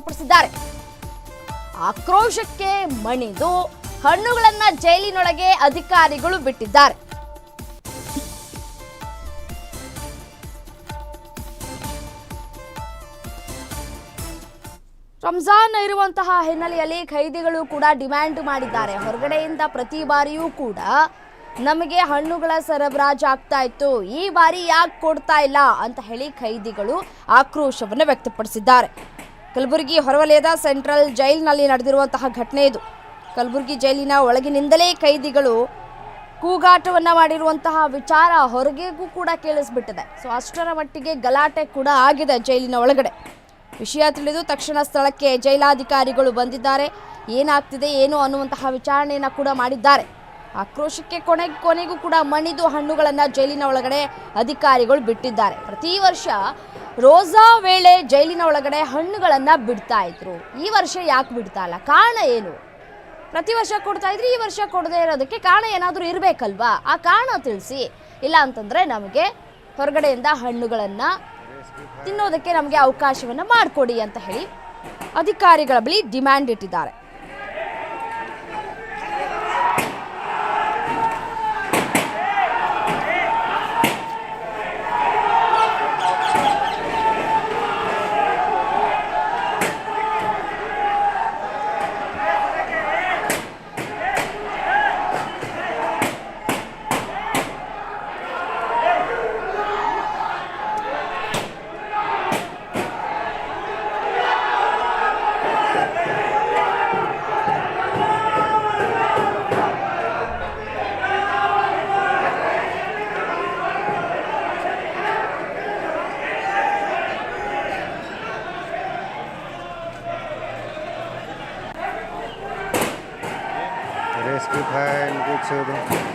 ವ್ಯಕ್ತಪಡಿಸಿದ್ದಾರೆ. ಆಕ್ರೋಶಕ್ಕೆ ಮಣಿದು ಹಣ್ಣುಗಳನ್ನ ಜೈಲಿನೊಳಗೆ ಅಧಿಕಾರಿಗಳು ಬಿಟ್ಟಿದ್ದಾರೆ. ರಂಜಾನ್ ಇರುವಂತಹ ಹಿನ್ನೆಲೆಯಲ್ಲಿ ಖೈದಿಗಳು ಕೂಡ ಡಿಮ್ಯಾಂಡ್ ಮಾಡಿದ್ದಾರೆ. ಹೊರಗಡೆಯಿಂದ ಪ್ರತಿ ಬಾರಿಯೂ ಕೂಡ ನಮಗೆ ಹಣ್ಣುಗಳ ಸರಬರಾಜು ಆಗ್ತಾ ಇತ್ತು. ಈ ಬಾರಿ ಯಾಕೆ ಕೊಡ್ತಾ ಇಲ್ಲ ಅಂತ ಹೇಳಿ ಖೈದಿಗಳು ಆಕ್ರೋಶವನ್ನು ವ್ಯಕ್ತಪಡಿಸಿದ್ದಾರೆ. ಕಲಬುರಗಿ ಹೊರವಲಯದ ಸೆಂಟ್ರಲ್ ಜೈಲಿನಲ್ಲಿ ನಡೆದಿರುವಂತಹ ಘಟನೆ ಇದು. ಕಲಬುರಗಿ ಜೈಲಿನ ಒಳಗಿನಿಂದಲೇ ಕೈದಿಗಳು ಕೂಗಾಟವನ್ನ ಮಾಡಿರುವಂತಹ ವಿಚಾರ ಹೊರಗೆಗೂ ಕೂಡ ಕೇಳಿಸ್ಬಿಟ್ಟಿದೆ. ಸೊ, ಅಷ್ಟರ ಮಟ್ಟಿಗೆ ಗಲಾಟೆ ಕೂಡ ಆಗಿದೆ ಜೈಲಿನ ಒಳಗಡೆ. ವಿಷಯ ತಿಳಿದು ತಕ್ಷಣ ಸ್ಥಳಕ್ಕೆ ಜೈಲಾಧಿಕಾರಿಗಳು ಬಂದಿದ್ದಾರೆ. ಏನಾಗ್ತಿದೆ, ಏನು ಅನ್ನುವಂತಹ ವಿಚಾರಣೆಯನ್ನು ಕೂಡ ಮಾಡಿದ್ದಾರೆ. ಆಕ್ರೋಶಕ್ಕೆ ಕೊನೆ ಕೊನೆಗೂ ಕೂಡ ಮಣಿದು ಹಣ್ಣುಗಳನ್ನು ಜೈಲಿನ ಒಳಗಡೆ ಅಧಿಕಾರಿಗಳು ಬಿಟ್ಟಿದ್ದಾರೆ. ಪ್ರತಿ ವರ್ಷ ರೋಜಾ ವೇಳೆ ಜೈಲಿನ ಒಳಗಡೆ ಹಣ್ಣುಗಳನ್ನು ಬಿಡ್ತಾ ಇದ್ರು. ಈ ವರ್ಷ ಯಾಕೆ ಬಿಡ್ತಾ ಇಲ್ಲ? ಕಾರಣ ಏನು? ಪ್ರತಿ ವರ್ಷ ಕೊಡ್ತಾ ಇದ್ರಿ ಈ ವರ್ಷ ಕೊಡದೇ ಇರೋದಕ್ಕೆ ಕಾರಣ ಏನಾದರೂ ಇರಬೇಕಲ್ವಾ? ಆ ಕಾರಣ ತಿಳಿಸಿ. ಇಲ್ಲ ಅಂತಂದ್ರೆ ನಮಗೆ ಹೊರಗಡೆಯಿಂದ ಹಣ್ಣುಗಳನ್ನು ತಿನ್ನೋದಕ್ಕೆ ನಮಗೆ ಅವಕಾಶವನ್ನು ಮಾಡಿಕೊಡಿ ಅಂತ ಹೇಳಿ ಅಧಿಕಾರಿಗಳ ಬಳಿ ಡಿಮ್ಯಾಂಡ್ ಇಟ್ಟಿದ್ದಾರೆ. ছেড়ে দেন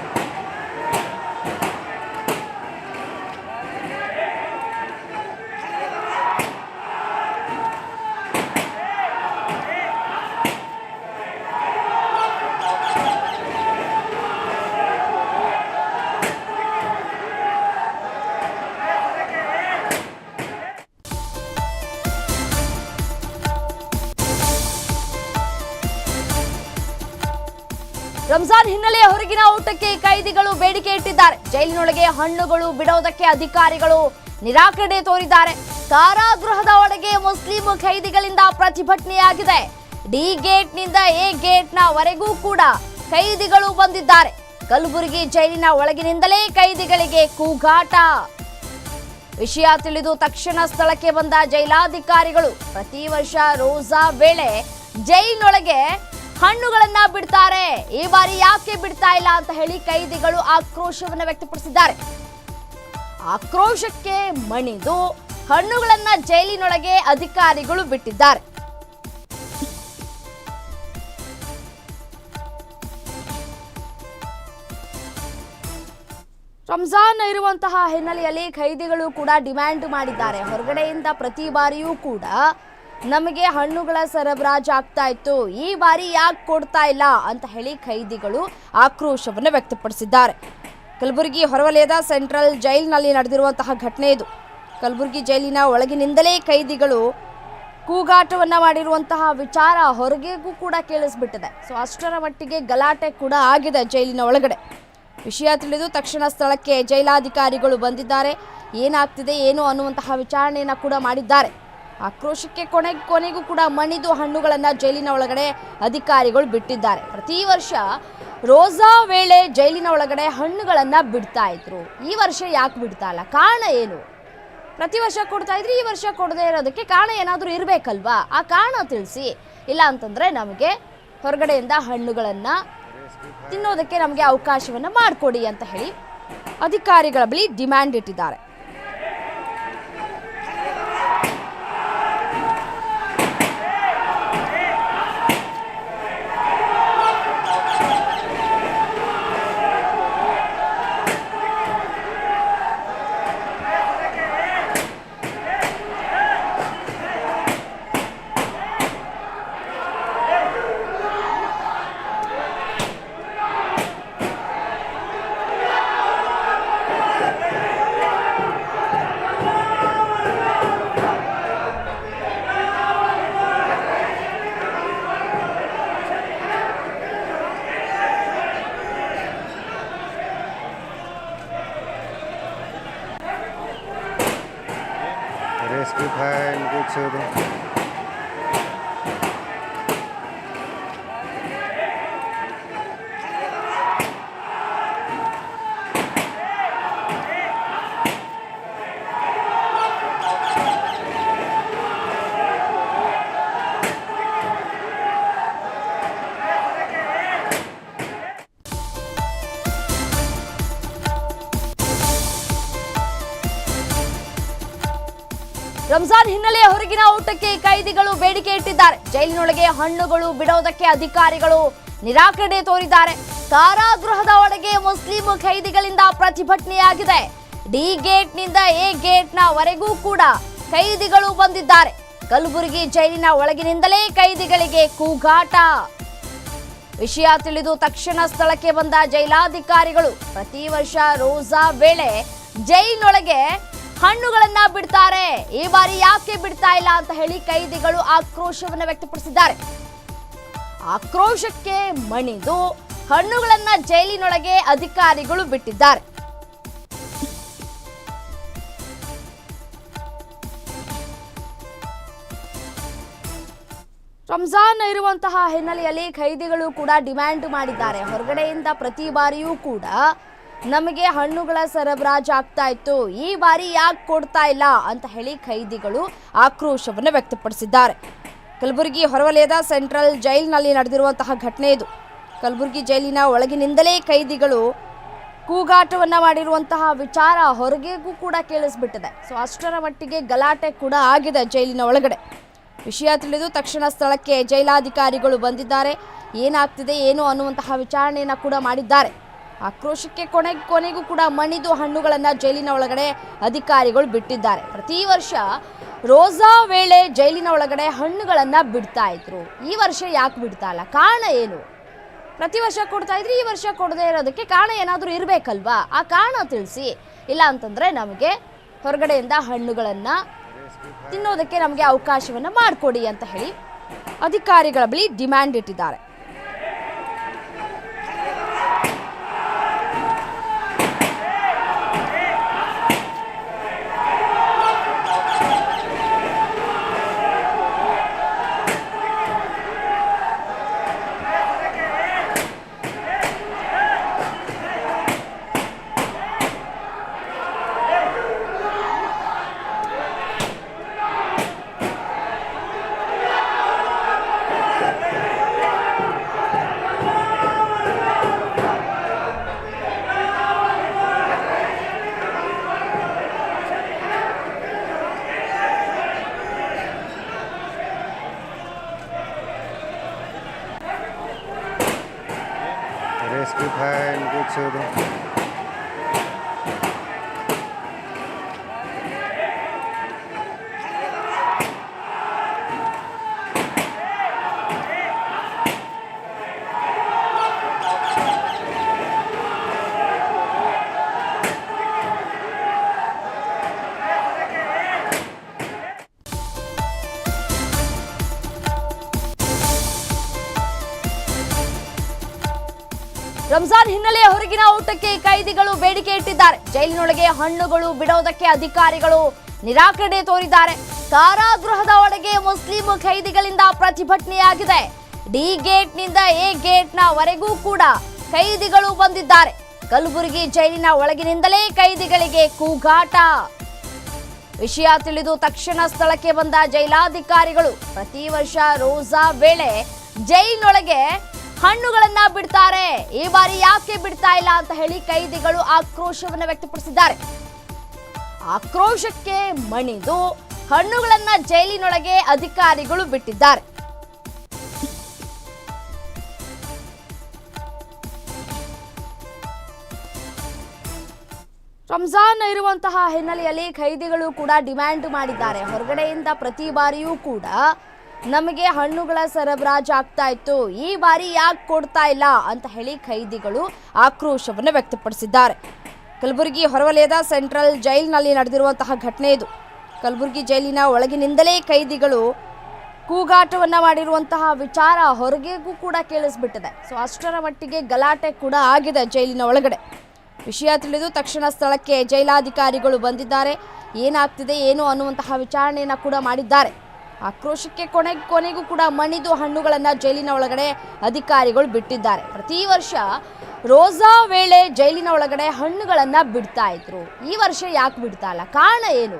ರಂಜಾನ್ ಹಿನ್ನೆಲೆಯ ಹೊರಗಿನ ಊಟಕ್ಕೆ ಕೈದಿಗಳು ಬೇಡಿಕೆ ಇಟ್ಟಿದ್ದಾರೆ. ಜೈಲಿನೊಳಗೆ ಹಣ್ಣುಗಳು ಬಿಡೋದಕ್ಕೆ ಅಧಿಕಾರಿಗಳು ನಿರಾಕರಣೆ ತೋರಿದ್ದಾರೆ. ಕಾರಾಗೃಹದ ಒಳಗೆ ಮುಸ್ಲಿಂ ಕೈದಿಗಳಿಂದ ಪ್ರತಿಭಟನೆಯಾಗಿದೆ. ಡಿ ಗೇಟ್ನಿಂದ ಎ ಗೇಟ್ನ ವರೆಗೂ ಕೂಡ ಕೈದಿಗಳು ಬಂದಿದ್ದಾರೆ. ಕಲಬುರಗಿ ಜೈಲಿನ ಒಳಗಿನಿಂದಲೇ ಕೈದಿಗಳಿಗೆ ಕೂಗಾಟ. ವಿಷಯ ತಿಳಿದು ತಕ್ಷಣ ಸ್ಥಳಕ್ಕೆ ಬಂದ ಜೈಲಾಧಿಕಾರಿಗಳು, ಪ್ರತಿ ವರ್ಷ ರೋಜಾ ವೇಳೆ ಜೈಲಿನೊಳಗೆ ಹಣ್ಣುಗಳನ್ನ ಬಿಡ್ತಾರೆ. ಈ ಬಾರಿ ಯಾಕೆ ಬಿಡ್ತಾ ಇಲ್ಲ ಅಂತ ಹೇಳಿ ಕೈದಿಗಳು ಆಕ್ರೋಶವನ್ನ ವ್ಯಕ್ತಪಡಿಸಿದ್ದಾರೆ. ಆಕ್ರೋಶಕ್ಕೆ ಮಣಿದು ಹಣ್ಣುಗಳನ್ನ ಜೈಲಿನೊಳಗೆ ಅಧಿಕಾರಿಗಳು ಬಿಟ್ಟಿದ್ದಾರೆ. ರಂಜಾನ್ ಇರುವಂತಹ ಹಿನ್ನೆಲೆಯಲ್ಲಿ ಖೈದಿಗಳು ಕೂಡ ಡಿಮ್ಯಾಂಡ್ ಮಾಡಿದ್ದಾರೆ. ಹೊರಗಡೆಯಿಂದ ಪ್ರತಿ ಬಾರಿಯೂ ಕೂಡ ನಮಗೆ ಹಣ್ಣುಗಳ ಸರಬರಾಜು ಆಗ್ತಾ ಇತ್ತು. ಈ ಬಾರಿ ಯಾಕೆ ಕೊಡ್ತಾ ಇಲ್ಲ ಅಂತ ಹೇಳಿ ಖೈದಿಗಳು ಆಕ್ರೋಶವನ್ನು ವ್ಯಕ್ತಪಡಿಸಿದ್ದಾರೆ. ಕಲಬುರಗಿ ಹೊರವಲಯದ ಸೆಂಟ್ರಲ್ ಜೈಲಿನಲ್ಲಿ ನಡೆದಿರುವಂತಹ ಘಟನೆ ಇದು. ಕಲಬುರಗಿ ಜೈಲಿನ ಒಳಗಿನಿಂದಲೇ ಖೈದಿಗಳು ಕೂಗಾಟವನ್ನು ಮಾಡಿರುವಂತಹ ವಿಚಾರ ಹೊರಗೆಗೂ ಕೂಡ ಕೇಳಿಸ್ಬಿಟ್ಟಿದೆ. ಸೊ, ಅಷ್ಟರ ಮಟ್ಟಿಗೆ ಗಲಾಟೆ ಕೂಡ ಆಗಿದೆ ಜೈಲಿನ ಒಳಗಡೆ. ವಿಷಯ ತಿಳಿದು ತಕ್ಷಣ ಸ್ಥಳಕ್ಕೆ ಜೈಲಾಧಿಕಾರಿಗಳು ಬಂದಿದ್ದಾರೆ. ಏನಾಗ್ತಿದೆ, ಏನು ಅನ್ನುವಂತಹ ವಿಚಾರಣೆಯನ್ನು ಕೂಡ ಮಾಡಿದ್ದಾರೆ. ಆಕ್ರೋಶಕ್ಕೆ ಕೊನೆ ಕೊನೆಗೂ ಕೂಡ ಮಣಿದು ಹಣ್ಣುಗಳನ್ನು ಜೈಲಿನ ಒಳಗಡೆ ಅಧಿಕಾರಿಗಳು ಬಿಟ್ಟಿದ್ದಾರೆ. ಪ್ರತಿ ವರ್ಷ ರೋಜಾ ವೇಳೆ ಜೈಲಿನ ಒಳಗಡೆ ಹಣ್ಣುಗಳನ್ನು ಬಿಡ್ತಾ ಇದ್ರು. ಈ ವರ್ಷ ಯಾಕೆ ಬಿಡ್ತಾ ಇಲ್ಲ? ಕಾರಣ ಏನು? ಪ್ರತಿ ವರ್ಷ ಕೊಡ್ತಾ ಇದ್ರಿ ಈ ವರ್ಷ ಕೊಡದೇ ಇರೋದಕ್ಕೆ ಕಾರಣ ಏನಾದರೂ ಇರಬೇಕಲ್ವಾ? ಆ ಕಾರಣ ತಿಳಿಸಿ. ಇಲ್ಲ ಅಂತಂದ್ರೆ ನಮಗೆ ಹೊರಗಡೆಯಿಂದ ಹಣ್ಣುಗಳನ್ನು ತಿನ್ನೋದಕ್ಕೆ ನಮಗೆ ಅವಕಾಶವನ್ನು ಮಾಡಿಕೊಡಿ ಅಂತ ಹೇಳಿ ಅಧಿಕಾರಿಗಳ ಬಳಿ ಡಿಮ್ಯಾಂಡ್ ಇಟ್ಟಿದ್ದಾರೆ. ರಂಜಾನ್ ಹಿನ್ನೆಲೆ ಹೊರಗಿನ ಊಟಕ್ಕೆ ಕೈದಿಗಳು ಬೇಡಿಕೆ ಇಟ್ಟಿದ್ದಾರೆ. ಜೈಲಿನೊಳಗೆ ಹಣ್ಣುಗಳು ಬಿಡೋದಕ್ಕೆ ಅಧಿಕಾರಿಗಳು ನಿರಾಕರಣೆ ತೋರಿದ್ದಾರೆ. ಕಾರಾಗೃಹದ ಒಳಗೆ ಮುಸ್ಲಿಂ ಕೈದಿಗಳಿಂದ ಪ್ರತಿಭಟನೆಯಾಗಿದೆ. ಡಿ ಗೇಟ್ನಿಂದ ಎ ಗೇಟ್ನ ವರೆಗೂ ಕೂಡ ಕೈದಿಗಳು ಬಂದಿದ್ದಾರೆ. ಕಲಬುರಗಿ ಜೈಲಿನ ಒಳಗಿನಿಂದಲೇ ಕೈದಿಗಳಿಗೆ ಕೂಗಾಟ. ವಿಷಯ ತಿಳಿದು ತಕ್ಷಣ ಸ್ಥಳಕ್ಕೆ ಬಂದ ಜೈಲಾಧಿಕಾರಿಗಳು, ಪ್ರತಿ ವರ್ಷ ರೋಜಾ ವೇಳೆ ಜೈಲಿನೊಳಗೆ ಹಣ್ಣುಗಳನ್ನ ಬಿಡ್ತಾರೆ. ಈ ಬಾರಿ ಯಾಕೆ ಬಿಡ್ತಾ ಇಲ್ಲ ಅಂತ ಹೇಳಿ ಕೈದಿಗಳು ಆಕ್ರೋಶವನ್ನ ವ್ಯಕ್ತಪಡಿಸಿದ್ದಾರೆ. ಆಕ್ರೋಶಕ್ಕೆ ಮಣಿದು ಹಣ್ಣುಗಳನ್ನ ಜೈಲಿನೊಳಗೆ ಅಧಿಕಾರಿಗಳು ಬಿಟ್ಟಿದ್ದಾರೆ. ರಂಜಾನ್ ಇರುವಂತಹ ಹಿನ್ನೆಲೆಯಲ್ಲಿ ಖೈದಿಗಳು ಕೂಡ ಡಿಮ್ಯಾಂಡ್ ಮಾಡಿದ್ದಾರೆ. ಹೊರಗಡೆಯಿಂದ ಪ್ರತಿ ಬಾರಿಯೂ ಕೂಡ ನಮಗೆ ಹಣ್ಣುಗಳ ಸರಬರಾಜು ಆಗ್ತಾ ಇತ್ತು. ಈ ಬಾರಿ ಯಾಕೆ ಕೊಡ್ತಾ ಇಲ್ಲ ಅಂತ ಹೇಳಿ ಖೈದಿಗಳು ಆಕ್ರೋಶವನ್ನು ವ್ಯಕ್ತಪಡಿಸಿದ್ದಾರೆ. ಕಲಬುರಗಿ ಹೊರವಲಯದ ಸೆಂಟ್ರಲ್ ಜೈಲಿನಲ್ಲಿ ನಡೆದಿರುವಂತಹ ಘಟನೆ ಇದು. ಕಲಬುರಗಿ ಜೈಲಿನ ಒಳಗಿನಿಂದಲೇ ಖೈದಿಗಳು ಕೂಗಾಟವನ್ನು ಮಾಡಿರುವಂತಹ ವಿಚಾರ ಹೊರಗೆಗೂ ಕೂಡ ಕೇಳಿಸ್ಬಿಟ್ಟಿದೆ. ಸೊ, ಅಷ್ಟರ ಮಟ್ಟಿಗೆ ಗಲಾಟೆ ಕೂಡ ಆಗಿದೆ ಜೈಲಿನ ಒಳಗಡೆ. ವಿಷಯ ತಿಳಿದು ತಕ್ಷಣ ಸ್ಥಳಕ್ಕೆ ಜೈಲಾಧಿಕಾರಿಗಳು ಬಂದಿದ್ದಾರೆ. ಏನಾಗ್ತಿದೆ, ಏನು ಅನ್ನುವಂತಹ ವಿಚಾರಣೆಯನ್ನು ಕೂಡ ಮಾಡಿದ್ದಾರೆ. ಆಕ್ರೋಶಕ್ಕೆ ಕೊನೆ ಕೊನೆಗೂ ಕೂಡ ಮಣಿದು ಹಣ್ಣುಗಳನ್ನು ಜೈಲಿನ ಒಳಗಡೆ ಅಧಿಕಾರಿಗಳು ಬಿಟ್ಟಿದ್ದಾರೆ. ಪ್ರತಿ ವರ್ಷ ರೋಜಾ ವೇಳೆ ಜೈಲಿನ ಒಳಗಡೆ ಹಣ್ಣುಗಳನ್ನು ಬಿಡ್ತಾ ಇದ್ರು. ಈ ವರ್ಷ ಯಾಕೆ ಬಿಡ್ತಾ ಇಲ್ಲ? ಕಾರಣ ಏನು? ಪ್ರತಿ ವರ್ಷ ಕೊಡ್ತಾ ಇದ್ರಿ ಈ ವರ್ಷ ಕೊಡದೇ ಇರೋದಕ್ಕೆ ಕಾರಣ ಏನಾದರೂ ಇರಬೇಕಲ್ವಾ? ಆ ಕಾರಣ ತಿಳಿಸಿ. ಇಲ್ಲ ಅಂತಂದ್ರೆ ನಮಗೆ ಹೊರಗಡೆಯಿಂದ ಹಣ್ಣುಗಳನ್ನು ತಿನ್ನೋದಕ್ಕೆ ನಮಗೆ ಅವಕಾಶವನ್ನು ಮಾಡಿಕೊಡಿ ಅಂತ ಹೇಳಿ ಅಧಿಕಾರಿಗಳ ಬಳಿ ಡಿಮ್ಯಾಂಡ್ ಇಟ್ಟಿದ್ದಾರೆ. ಊಟಕ್ಕೆ ಕೈದಿಗಳು ಬೇಡಿಕೆ ಇಟ್ಟಿದ್ದಾರೆ. ಜೈಲಿನೊಳಗೆ ಹಣ್ಣುಗಳು ಬಿಡೋದಕ್ಕೆ ಅಧಿಕಾರಿಗಳು ನಿರಾಕರಣೆ ತೋರಿದ್ದಾರೆ. ಕಾರಾಗೃಹದ ಒಳಗೆ ಮುಸ್ಲಿಂ ಕೈದಿಗಳಿಂದ ಪ್ರತಿಭಟನೆಯಾಗಿದೆ. ಡಿ ಗೇಟ್ನಿಂದ ಎ ಗೇಟ್ನ ವರೆಗೂ ಕೂಡ ಕೈದಿಗಳು ಬಂದಿದ್ದಾರೆ. ಕಲಬುರಗಿ ಜೈಲಿನ ಒಳಗಿನಿಂದಲೇ ಕೈದಿಗಳಿಗೆ ಕೂಗಾಟ. ವಿಷಯ ತಿಳಿದು ತಕ್ಷಣ ಸ್ಥಳಕ್ಕೆ ಬಂದ ಜೈಲಾಧಿಕಾರಿಗಳು ಪ್ರತಿ ವರ್ಷ ರೋಜಾ ವೇಳೆ ಜೈಲಿನೊಳಗೆ ಹಣ್ಣುಗಳನ್ನ ಬಿಡ್ತಾರೆ. ಈ ಬಾರಿ ಯಾಕೆ ಬಿಡ್ತಾ ಇಲ್ಲ ಅಂತ ಹೇಳಿ ಕೈದಿಗಳು ಆಕ್ರೋಶವನ್ನ ವ್ಯಕ್ತಪಡಿಸಿದ್ದಾರೆ. ಆಕ್ರೋಶಕ್ಕೆ ಮಣಿದು ಹಣ್ಣುಗಳನ್ನ ಜೈಲಿನೊಳಗೆ ಅಧಿಕಾರಿಗಳು ಬಿಟ್ಟಿದ್ದಾರೆ. ರಂಜಾನ್ ಇರುವಂತಹ ಹಿನ್ನೆಲೆಯಲ್ಲಿ ಖೈದಿಗಳು ಕೂಡ ಡಿಮ್ಯಾಂಡ್ ಮಾಡಿದ್ದಾರೆ. ಹೊರಗಡೆಯಿಂದ ಪ್ರತಿ ಬಾರಿಯೂ ಕೂಡ ನಮಗೆ ಹಣ್ಣುಗಳ ಸರಬರಾಜು ಆಗ್ತಾ ಇತ್ತು. ಈ ಬಾರಿ ಯಾಕೆ ಕೊಡ್ತಾ ಇಲ್ಲ ಅಂತ ಹೇಳಿ ಖೈದಿಗಳು ಆಕ್ರೋಶವನ್ನು ವ್ಯಕ್ತಪಡಿಸಿದ್ದಾರೆ. ಕಲಬುರಗಿ ಹೊರವಲಯದ ಸೆಂಟ್ರಲ್ ಜೈಲಿನಲ್ಲಿ ನಡೆದಿರುವಂತಹ ಘಟನೆ ಇದು. ಕಲಬುರಗಿ ಜೈಲಿನ ಒಳಗಿನಿಂದಲೇ ಖೈದಿಗಳು ಕೂಗಾಟವನ್ನು ಮಾಡಿರುವಂತಹ ವಿಚಾರ ಹೊರಗೆಗೂ ಕೂಡ ಕೇಳಿಸ್ಬಿಟ್ಟಿದೆ. ಸೊ, ಅಷ್ಟರ ಮಟ್ಟಿಗೆ ಗಲಾಟೆ ಕೂಡ ಆಗಿದೆ ಜೈಲಿನ ಒಳಗಡೆ. ವಿಷಯ ತಿಳಿದು ತಕ್ಷಣ ಸ್ಥಳಕ್ಕೆ ಜೈಲಾಧಿಕಾರಿಗಳು ಬಂದಿದ್ದಾರೆ. ಏನಾಗ್ತಿದೆ, ಏನು ಅನ್ನುವಂತಹ ವಿಚಾರಣೆಯನ್ನು ಕೂಡ ಮಾಡಿದ್ದಾರೆ. ಆಕ್ರೋಶಕ್ಕೆ ಕೊನೆ ಕೊನೆಗೂ ಕೂಡ ಮಣಿದು ಹಣ್ಣುಗಳನ್ನು ಜೈಲಿನ ಒಳಗಡೆ ಅಧಿಕಾರಿಗಳು ಬಿಟ್ಟಿದ್ದಾರೆ. ಪ್ರತಿ ವರ್ಷ ರೋಜಾ ವೇಳೆ ಜೈಲಿನ ಒಳಗಡೆ ಹಣ್ಣುಗಳನ್ನು ಬಿಡ್ತಾ ಇದ್ರು. ಈ ವರ್ಷ ಯಾಕೆ ಬಿಡ್ತಾ ಇಲ್ಲ? ಕಾರಣ ಏನು?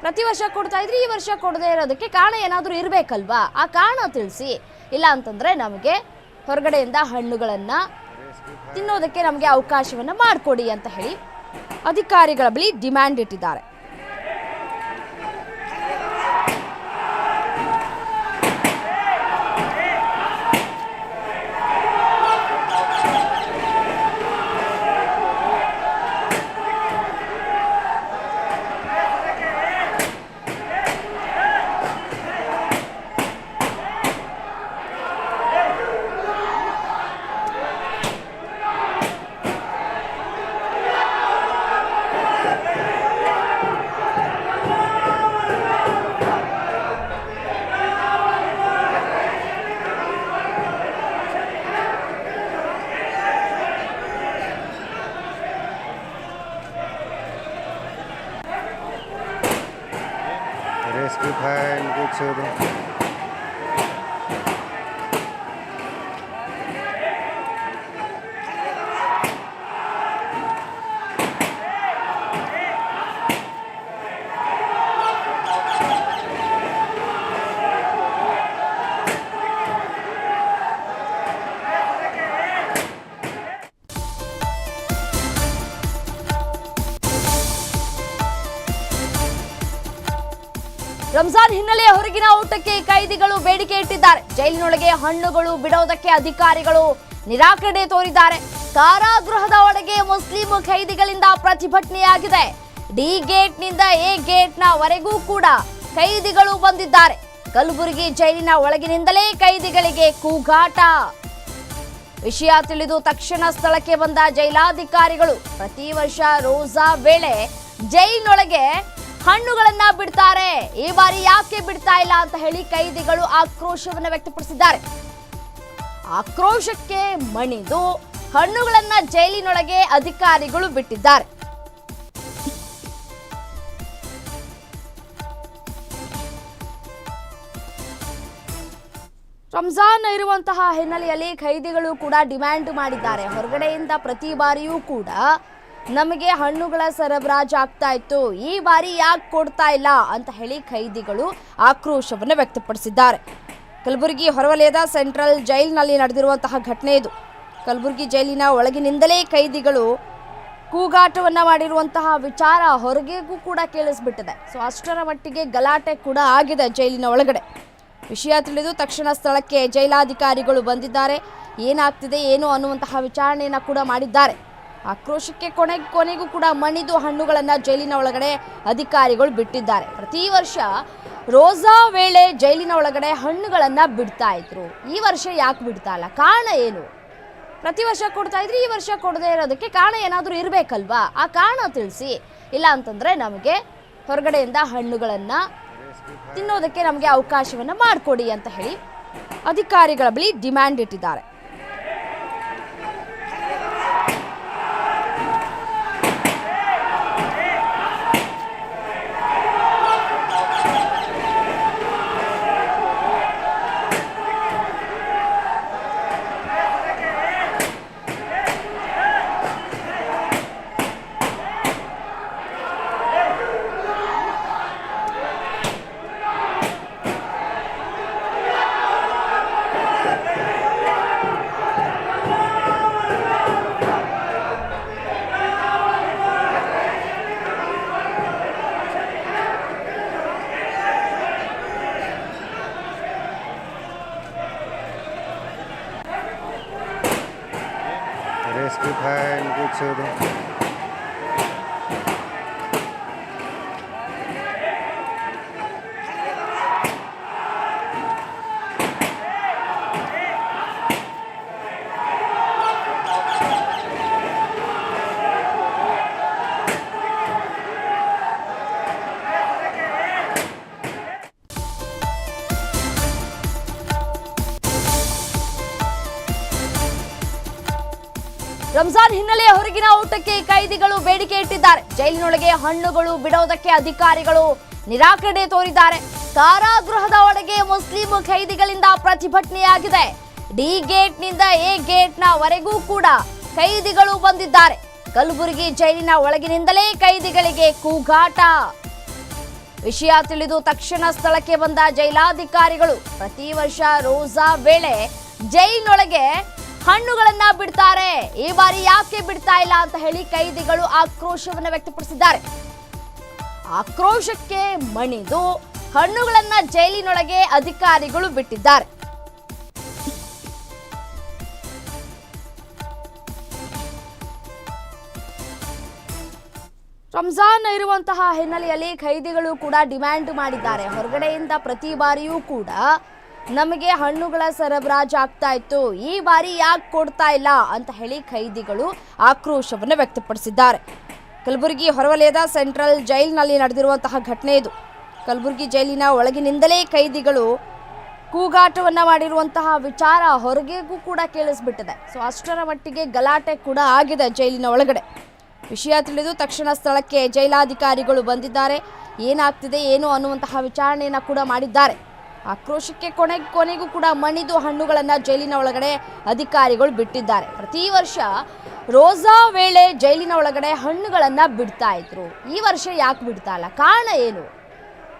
ಪ್ರತಿ ವರ್ಷ ಕೊಡ್ತಾ ಇದ್ರಿ ಈ ವರ್ಷ ಕೊಡದೇ ಇರೋದಕ್ಕೆ ಕಾರಣ ಏನಾದರೂ ಇರಬೇಕಲ್ವಾ? ಆ ಕಾರಣ ತಿಳಿಸಿ. ಇಲ್ಲ ಅಂತಂದ್ರೆ ನಮಗೆ ಹೊರಗಡೆಯಿಂದ ಹಣ್ಣುಗಳನ್ನು ತಿನ್ನೋದಕ್ಕೆ ನಮಗೆ ಅವಕಾಶವನ್ನು ಮಾಡಿಕೊಡಿ ಅಂತ ಹೇಳಿ ಅಧಿಕಾರಿಗಳ ಬಳಿ ಡಿಮ್ಯಾಂಡ್ ಇಟ್ಟಿದ್ದಾರೆ. रेस्क्यू फाइन कुछ ಹಿನ್ನೆಲೆ ಹೊರಗಿನ ಊಟಕ್ಕೆ ಕೈದಿಗಳು ಬೇಡಿಕೆ ಇಟ್ಟಿದ್ದಾರೆ. ಜೈಲಿನೊಳಗೆ ಹಣ್ಣುಗಳು ಬಿಡೋದಕ್ಕೆ ಅಧಿಕಾರಿಗಳು ನಿರಾಕರಣೆ ತೋರಿದ್ದಾರೆ. ಕಾರಾಗೃಹದ ಒಳಗೆ ಮುಸ್ಲಿಂ ಕೈದಿಗಳಿಂದ ಪ್ರತಿಭಟನೆಯಾಗಿದೆ. ಡಿ ಗೇಟ್ನಿಂದ ಎ ಗೇಟ್ನ ವರೆಗೂ ಕೂಡ ಕೈದಿಗಳು ಬಂದಿದ್ದಾರೆ. ಕಲಬುರಗಿ ಜೈಲಿನ ಒಳಗಿನಿಂದಲೇ ಕೈದಿಗಳಿಗೆ ಕೂಗಾಟ. ವಿಷಯ ತಿಳಿದು ತಕ್ಷಣ ಸ್ಥಳಕ್ಕೆ ಬಂದ ಜೈಲಾಧಿಕಾರಿಗಳು, ಪ್ರತಿ ವರ್ಷ ರೋಜಾ ವೇಳೆ ಜೈಲಿನೊಳಗೆ ಹಣ್ಣುಗಳನ್ನ ಬಿಡ್ತಾರೆ. ಈ ಬಾರಿ ಯಾಕೆ ಬಿಡ್ತಾ ಇಲ್ಲ ಅಂತ ಹೇಳಿ ಕೈದಿಗಳು ಆಕ್ರೋಶವನ್ನ ವ್ಯಕ್ತಪಡಿಸಿದ್ದಾರೆ. ಆಕ್ರೋಶಕ್ಕೆ ಮಣಿದು ಹಣ್ಣುಗಳನ್ನ ಜೈಲಿನೊಳಗೆ ಅಧಿಕಾರಿಗಳು ಬಿಟ್ಟಿದ್ದಾರೆ. ರಂಜಾನ್ ಇರುವಂತಹ ಹಿನ್ನೆಲೆಯಲ್ಲಿ ಖೈದಿಗಳು ಕೂಡ ಡಿಮ್ಯಾಂಡ್ ಮಾಡಿದ್ದಾರೆ. ಹೊರಗಡೆಯಿಂದ ಪ್ರತಿ ಬಾರಿಯೂ ಕೂಡ ನಮಗೆ ಹಣ್ಣುಗಳ ಸರಬರಾಜು ಆಗ್ತಾ ಇತ್ತು. ಈ ಬಾರಿ ಯಾಕೆ ಕೊಡ್ತಾ ಇಲ್ಲ ಅಂತ ಹೇಳಿ ಖೈದಿಗಳು ಆಕ್ರೋಶವನ್ನು ವ್ಯಕ್ತಪಡಿಸಿದ್ದಾರೆ. ಕಲಬುರಗಿ ಹೊರವಲಯದ ಸೆಂಟ್ರಲ್ ಜೈಲಿನಲ್ಲಿ ನಡೆದಿರುವಂತಹ ಘಟನೆ ಇದು. ಕಲಬುರಗಿ ಜೈಲಿನ ಒಳಗಿನಿಂದಲೇ ಖೈದಿಗಳು ಕೂಗಾಟವನ್ನು ಮಾಡಿರುವಂತಹ ವಿಚಾರ ಹೊರಗೆಗೂ ಕೂಡ ಕೇಳಿಸ್ಬಿಟ್ಟಿದೆ. ಸೊ, ಅಷ್ಟರ ಮಟ್ಟಿಗೆ ಗಲಾಟೆ ಕೂಡ ಆಗಿದೆ ಜೈಲಿನ ಒಳಗಡೆ. ವಿಷಯ ತಿಳಿದು ತಕ್ಷಣ ಸ್ಥಳಕ್ಕೆ ಜೈಲಾಧಿಕಾರಿಗಳು ಬಂದಿದ್ದಾರೆ. ಏನಾಗ್ತಿದೆ, ಏನು ಅನ್ನುವಂತಹ ವಿಚಾರಣೆಯನ್ನು ಕೂಡ ಮಾಡಿದ್ದಾರೆ. ಆಕ್ರೋಶಕ್ಕೆ ಕೊನೆ ಕೊನೆಗೂ ಕೂಡ ಮಣಿದು ಹಣ್ಣುಗಳನ್ನು ಜೈಲಿನ ಒಳಗಡೆ ಅಧಿಕಾರಿಗಳು ಬಿಟ್ಟಿದ್ದಾರೆ. ಪ್ರತಿ ವರ್ಷ ರೋಜಾ ವೇಳೆ ಜೈಲಿನ ಒಳಗಡೆ ಹಣ್ಣುಗಳನ್ನು ಬಿಡ್ತಾ ಇದ್ರು. ಈ ವರ್ಷ ಯಾಕೆ ಬಿಡ್ತಾ ಇಲ್ಲ? ಕಾರಣ ಏನು? ಪ್ರತಿ ವರ್ಷ ಕೊಡ್ತಾ ಇದ್ರಿ ಈ ವರ್ಷ ಕೊಡದೇ ಇರೋದಕ್ಕೆ ಕಾರಣ ಏನಾದರೂ ಇರಬೇಕಲ್ವಾ? ಆ ಕಾರಣ ತಿಳಿಸಿ. ಇಲ್ಲ ಅಂತಂದ್ರೆ ನಮಗೆ ಹೊರಗಡೆಯಿಂದ ಹಣ್ಣುಗಳನ್ನು ತಿನ್ನೋದಕ್ಕೆ ನಮಗೆ ಅವಕಾಶವನ್ನು ಮಾಡಿಕೊಡಿ ಅಂತ ಹೇಳಿ ಅಧಿಕಾರಿಗಳ ಬಳಿ ಡಿಮ್ಯಾಂಡ್ ಇಟ್ಟಿದ್ದಾರೆ. Cái 个车灯 ರಂಜಾನ್ ಹಿನ್ನೆಲೆ ಹೊರಗಿನ ಊಟಕ್ಕೆ ಕೈದಿಗಳು ಬೇಡಿಕೆ ಇಟ್ಟಿದ್ದಾರೆ. ಜೈಲಿನೊಳಗೆ ಹಣ್ಣುಗಳು ಬಿಡೋದಕ್ಕೆ ಅಧಿಕಾರಿಗಳು ನಿರಾಕರಣೆ ತೋರಿದ್ದಾರೆ. ಕಾರಾಗೃಹದ ಒಳಗೆ ಮುಸ್ಲಿಂ ಖೈದಿಗಳಿಂದ ಪ್ರತಿಭಟನೆಯಾಗಿದೆ. ಡಿ ಗೇಟ್ನಿಂದ ಎ ಗೇಟ್ನ ವರೆಗೂ ಕೂಡ ಕೈದಿಗಳು ಬಂದಿದ್ದಾರೆ. ಕಲಬುರಗಿ ಜೈಲಿನ ಒಳಗಿನಿಂದಲೇ ಕೈದಿಗಳಿಗೆ ಕೂಗಾಟ. ವಿಷಯ ತಿಳಿದು ತಕ್ಷಣ ಸ್ಥಳಕ್ಕೆ ಬಂದ ಜೈಲಾಧಿಕಾರಿಗಳು ಪ್ರತಿ ವರ್ಷ ರೋಜಾ ವೇಳೆ ಜೈಲಿನೊಳಗೆ ಹಣ್ಣುಗಳನ್ನ ಬಿಡ್ತಾರೆ. ಈ ಬಾರಿ ಯಾಕೆ ಬಿಡ್ತಾ ಇಲ್ಲ ಅಂತ ಹೇಳಿ ಕೈದಿಗಳು ಆಕ್ರೋಶವನ್ನು ವ್ಯಕ್ತಪಡಿಸಿದ್ದಾರೆ. ಆಕ್ರೋಶಕ್ಕೆ ಮಣಿದು ಹಣ್ಣುಗಳನ್ನ ಜೈಲಿನೊಳಗೆ ಅಧಿಕಾರಿಗಳು ಬಿಟ್ಟಿದ್ದಾರೆ. ರಂಜಾನ್ ಇರುವಂತಹ ಹಿನ್ನೆಲೆಯಲ್ಲಿ ಖೈದಿಗಳು ಕೂಡ ಡಿಮ್ಯಾಂಡ್ ಮಾಡಿದ್ದಾರೆ. ಹೊರಗಡೆಯಿಂದ ಪ್ರತಿ ಬಾರಿಯೂ ಕೂಡ ನಮಗೆ ಹಣ್ಣುಗಳ ಸರಬರಾಜು ಆಗ್ತಾ ಇತ್ತು. ಈ ಬಾರಿ ಯಾಕೆ ಕೊಡ್ತಾ ಇಲ್ಲ ಅಂತ ಹೇಳಿ ಖೈದಿಗಳು ಆಕ್ರೋಶವನ್ನು ವ್ಯಕ್ತಪಡಿಸಿದ್ದಾರೆ. ಕಲಬುರಗಿ ಹೊರವಲಯದ ಸೆಂಟ್ರಲ್ ಜೈಲಿನಲ್ಲಿ ನಡೆದಿರುವಂತಹ ಘಟನೆ ಇದು. ಕಲಬುರಗಿ ಜೈಲಿನ ಒಳಗಿನಿಂದಲೇ ಖೈದಿಗಳು ಕೂಗಾಟವನ್ನು ಮಾಡಿರುವಂತಹ ವಿಚಾರ ಹೊರಗೆಗೂ ಕೂಡ ಕೇಳಿಸ್ಬಿಟ್ಟಿದೆ. ಸೊ, ಅಷ್ಟರ ಮಟ್ಟಿಗೆ ಗಲಾಟೆ ಕೂಡ ಆಗಿದೆ ಜೈಲಿನ ಒಳಗಡೆ. ವಿಷಯ ತಿಳಿದು ತಕ್ಷಣ ಸ್ಥಳಕ್ಕೆ ಜೈಲಾಧಿಕಾರಿಗಳು ಬಂದಿದ್ದಾರೆ. ಏನಾಗ್ತಿದೆ, ಏನು ಅನ್ನುವಂತಹ ವಿಚಾರಣೆಯನ್ನು ಕೂಡ ಮಾಡಿದ್ದಾರೆ. ಆಕ್ರೋಶಕ್ಕೆ ಕೊನೆ ಕೊನೆಗೂ ಕೂಡ ಮಣಿದು ಹಣ್ಣುಗಳನ್ನು ಜೈಲಿನ ಒಳಗಡೆ ಅಧಿಕಾರಿಗಳು ಬಿಟ್ಟಿದ್ದಾರೆ. ಪ್ರತಿ ವರ್ಷ ರೋಜಾ ವೇಳೆ ಜೈಲಿನ ಒಳಗಡೆ ಹಣ್ಣುಗಳನ್ನು ಬಿಡ್ತಾ ಇದ್ರು. ಈ ವರ್ಷ ಯಾಕೆ ಬಿಡ್ತಾ ಇಲ್ಲ? ಕಾರಣ ಏನು?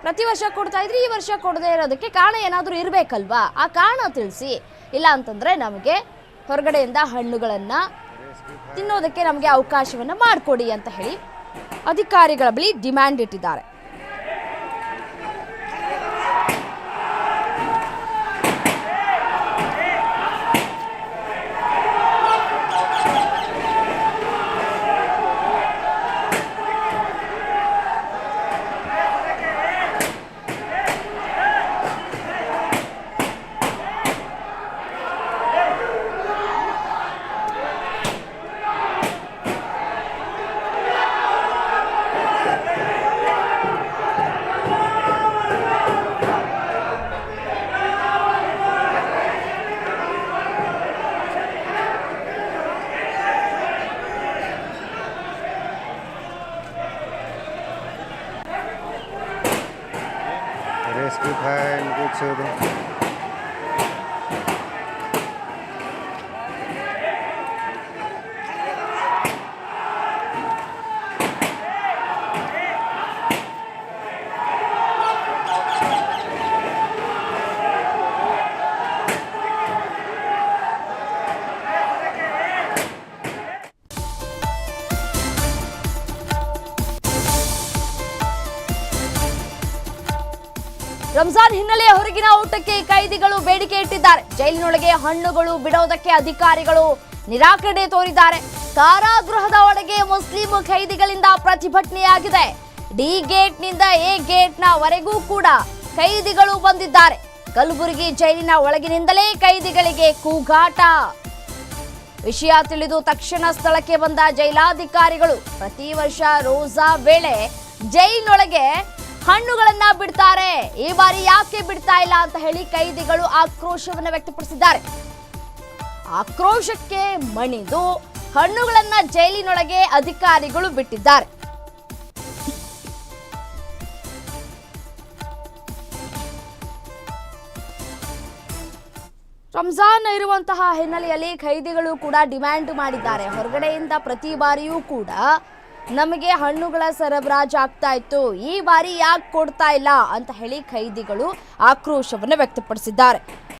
ಪ್ರತಿ ವರ್ಷ ಕೊಡ್ತಾ ಇದ್ರಿ ಈ ವರ್ಷ ಕೊಡದೇ ಇರೋದಕ್ಕೆ ಕಾರಣ ಏನಾದರೂ ಇರಬೇಕಲ್ವಾ? ಆ ಕಾರಣ ತಿಳಿಸಿ. ಇಲ್ಲ ಅಂತಂದ್ರೆ ನಮಗೆ ಹೊರಗಡೆಯಿಂದ ಹಣ್ಣುಗಳನ್ನು ತಿನ್ನೋದಕ್ಕೆ ನಮಗೆ ಅವಕಾಶವನ್ನು ಮಾಡಿಕೊಡಿ ಅಂತ ಹೇಳಿ ಅಧಿಕಾರಿಗಳ ಬಳಿ ಡಿಮ್ಯಾಂಡ್ ಇಟ್ಟಿದ್ದಾರೆ. ರಂಜಾನ್ ಹಿನ್ನೆಲೆ ಹೊರಗಿನ ಊಟಕ್ಕೆ ಕೈದಿಗಳು ಬೇಡಿಕೆ ಇಟ್ಟಿದ್ದಾರೆ. ಜೈಲಿನೊಳಗೆ ಹಣ್ಣುಗಳು ಬಿಡೋದಕ್ಕೆ ಅಧಿಕಾರಿಗಳು ನಿರಾಕರಣೆ ತೋರಿದ್ದಾರೆ. ಕಾರಾಗೃಹದ ಒಳಗೆ ಮುಸ್ಲಿಂ ಖೈದಿಗಳಿಂದ ಪ್ರತಿಭಟನೆಯಾಗಿದೆ. ಡಿ ಗೇಟ್ನಿಂದ ಎ ಗೇಟ್ನ ವರೆಗೂ ಕೂಡ ಕೈದಿಗಳು ಬಂದಿದ್ದಾರೆ. ಕಲಬುರಗಿ ಜೈಲಿನ ಒಳಗಿನಿಂದಲೇ ಕೈದಿಗಳಿಗೆ ಕೂಗಾಟ. ವಿಷಯ ತಿಳಿದು ತಕ್ಷಣ ಸ್ಥಳಕ್ಕೆ ಬಂದ ಜೈಲಾಧಿಕಾರಿಗಳು, ಪ್ರತಿ ವರ್ಷ ರೋಜಾ ವೇಳೆ ಜೈಲಿನೊಳಗೆ ಹಣ್ಣುಗಳನ್ನ ಬಿಡ್ತಾರೆ. ಈ ಬಾರಿ ಯಾಕೆ ಬಿಡ್ತಾ ಇಲ್ಲ ಅಂತ ಹೇಳಿ ಕೈದಿಗಳು ಆಕ್ರೋಶವನ್ನು ವ್ಯಕ್ತಪಡಿಸಿದ್ದಾರೆ. ಆಕ್ರೋಶಕ್ಕೆ ಮಣಿದು ಹಣ್ಣುಗಳನ್ನ ಜೈಲಿನೊಳಗೆ ಅಧಿಕಾರಿಗಳು ಬಿಟ್ಟಿದ್ದಾರೆ. ರಂಜಾನ್ ಇರುವಂತಹ ಹಿನ್ನೆಲೆಯಲ್ಲಿ ಖೈದಿಗಳು ಕೂಡ ಡಿಮ್ಯಾಂಡ್ ಮಾಡಿದ್ದಾರೆ. ಹೊರಗಡೆಯಿಂದ ಪ್ರತಿ ಬಾರಿಯೂ ಕೂಡ ನಮಗೆ ಹಣ್ಣುಗಳ ಸರಬರಾಜು ಆಗ್ತಾ ಇತ್ತು. ಈ ಬಾರಿ ಯಾಕೆ ಕೊಡ್ತಾ ಇಲ್ಲ ಅಂತ ಹೇಳಿ ಖೈದಿಗಳು ಆಕ್ರೋಶವನ್ನು ವ್ಯಕ್ತಪಡಿಸಿದ್ದಾರೆ.